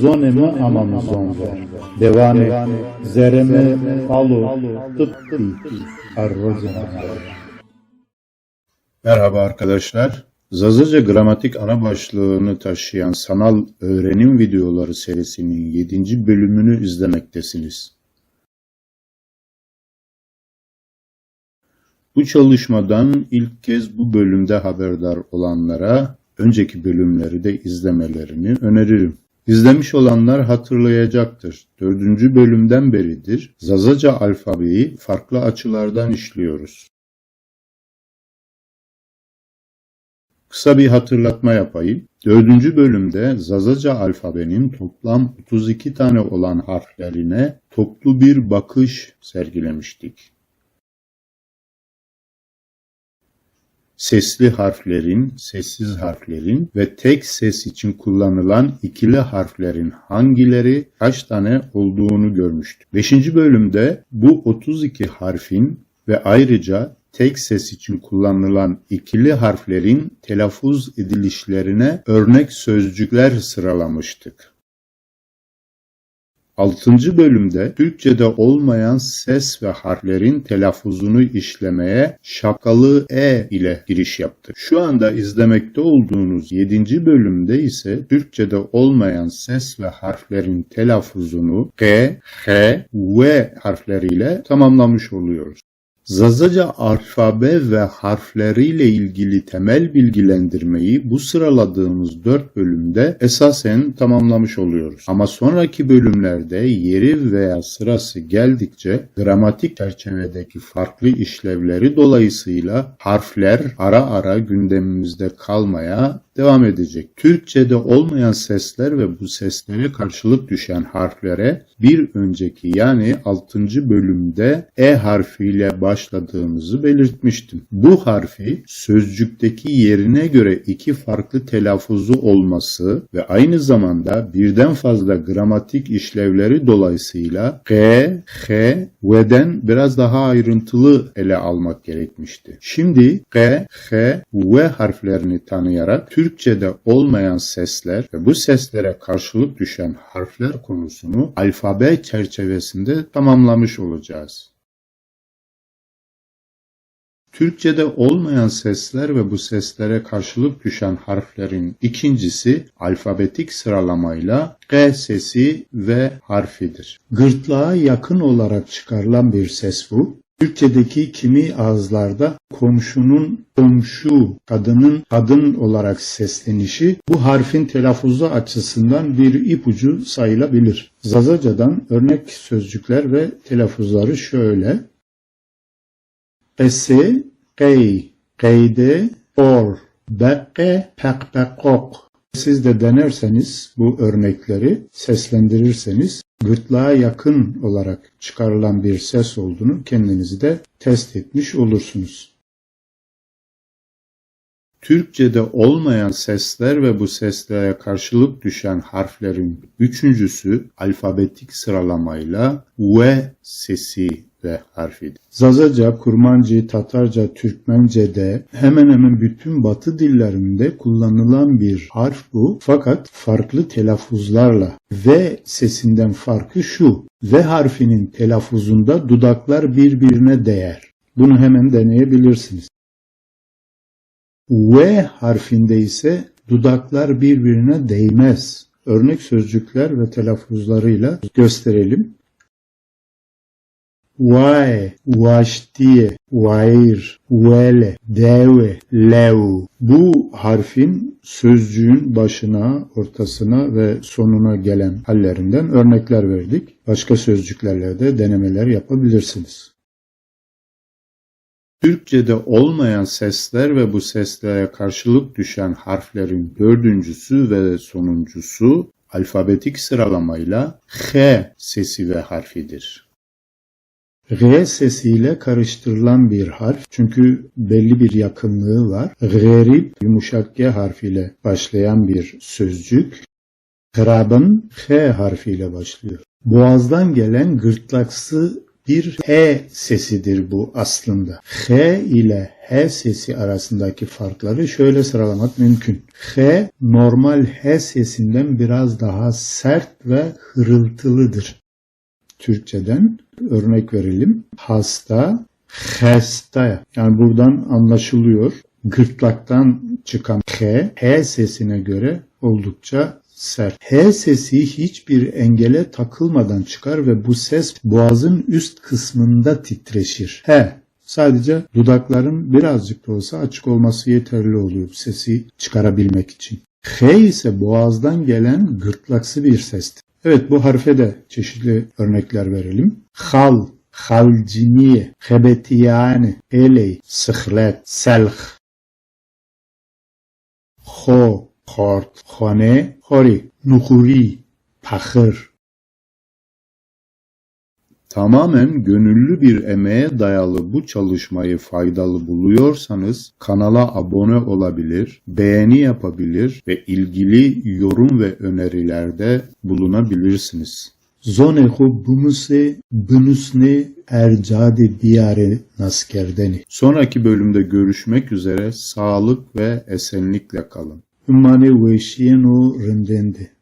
Zoneme amamı zonver. Devane, zereme, alu, arrozina. Merhaba arkadaşlar. Zazaca gramatik ana başlığını taşıyan sanal öğrenim videoları serisinin 7. bölümünü izlemektesiniz. Bu çalışmadan ilk kez bu bölümde haberdar olanlara önceki bölümleri de izlemelerini öneririm. İzlemiş olanlar hatırlayacaktır. Dördüncü bölümden beridir Zazaca alfabeyi farklı açılardan işliyoruz. Kısa bir hatırlatma yapayım. Dördüncü bölümde Zazaca alfabenin toplam 32 tane olan harflerine toplu bir bakış sergilemiştik. Sesli harflerin, sessiz harflerin ve tek ses için kullanılan ikili harflerin hangileri kaç tane olduğunu görmüştük. Beşinci bölümde bu 32 harfin ve ayrıca tek ses için kullanılan ikili harflerin telaffuz edilişlerine örnek sözcükler sıralamıştık. 6. bölümde Türkçe'de olmayan ses ve harflerin telaffuzunu işlemeye şapkalı E ile giriş yaptık. Şu anda izlemekte olduğunuz 7. bölümde ise Türkçe'de olmayan ses ve harflerin telaffuzunu G, H, V harfleriyle tamamlamış oluyoruz. Zazaca alfabe ve harfleriyle ilgili temel bilgilendirmeyi bu sıraladığımız 4 bölümde esasen tamamlamış oluyoruz. Ama sonraki bölümlerde yeri veya sırası geldikçe gramatik çerçevedeki farklı işlevleri dolayısıyla harfler ara ara gündemimizde kalmaya devam edecek. Türkçe'de olmayan sesler ve bu seslere karşılık düşen harflere bir önceki yani 6. bölümde E harfiyle başladığımızı belirtmiştim. Bu harfi sözcükteki yerine göre iki farklı telaffuzu olması ve aynı zamanda birden fazla gramatik işlevleri dolayısıyla G, H, V'den biraz daha ayrıntılı ele almak gerekmişti. Şimdi G, H, V harflerini tanıyarak Türkçe'de olmayan sesler ve bu seslere karşılık düşen harfler konusunu alfabe çerçevesinde tamamlamış olacağız. Türkçe'de olmayan sesler ve bu seslere karşılık düşen harflerin ikincisi alfabetik sıralamayla G sesi ve harfidir. Gırtlağa yakın olarak çıkarılan bir ses bu. Türkçedeki kimi ağızlarda komşunun komşu, kadının kadın olarak seslenişi bu harfin telaffuzu açısından bir ipucu sayılabilir. Zazaca'dan örnek sözcükler ve telaffuzları şöyle. Qese, qey, qeyde, or, bekke, pekpekok. Siz de denerseniz bu örnekleri seslendirirseniz gırtlağa yakın olarak çıkarılan bir ses olduğunu kendinizi de test etmiş olursunuz. Türkçe'de olmayan sesler ve bu seslere karşılık düşen harflerin üçüncüsü alfabetik sıralamayla V sesi ve harfidir. Zazaca, Kurmancı, Tatarca, Türkmence'de hemen hemen bütün batı dillerinde kullanılan bir harf bu. Fakat farklı telaffuzlarla. V sesinden farkı şu. V harfinin telaffuzunda dudaklar birbirine değer. Bunu hemen deneyebilirsiniz. V harfinde ise dudaklar birbirine değmez. Örnek sözcükler ve telaffuzlarıyla gösterelim. Vae, vaştiye, vair, vele, deve, lev. Bu harfin sözcüğün başına, ortasına ve sonuna gelen hallerinden örnekler verdik. Başka sözcüklerle de denemeler yapabilirsiniz. Türkçe'de olmayan sesler ve bu seslere karşılık düşen harflerin dördüncüsü ve sonuncusu alfabetik sıralamayla H sesi ve harfidir. R sesiyle karıştırılan bir harf çünkü belli bir yakınlığı var. Garip yumuşak G harfiyle başlayan bir sözcük. Grabın H harfiyle başlıyor. Boğazdan gelen gırtlaksı Bir H sesidir bu aslında. H ile H sesi arasındaki farkları şöyle sıralamak mümkün. H normal H sesinden biraz daha sert ve hırıltılıdır. Türkçeden örnek verelim. Hasta, hasta. Yani buradan anlaşılıyor. Gırtlaktan çıkan H, H sesine göre oldukça sert. H sesi hiçbir engele takılmadan çıkar ve bu ses boğazın üst kısmında titreşir. H Sadece dudakların birazcık da olsa açık olması yeterli oluyor sesi çıkarabilmek için. H ise boğazdan gelen gırtlaksı bir sestir. Evet bu harfe de çeşitli örnekler verelim. Hal, halciniye, hebetiyane, eley, sıhlet, selh. Ho, kort, hone, hori, nuhuri, pahır. Tamamen gönüllü bir emeğe dayalı bu çalışmayı faydalı buluyorsanız kanala abone olabilir, beğeni yapabilir ve ilgili yorum ve önerilerde bulunabilirsiniz. Zonehu bumuse bünüsne ercade diyare naskerdeni. Sonraki bölümde görüşmek üzere sağlık ve esenlikle kalın. Hümane veşiyeno rındendi.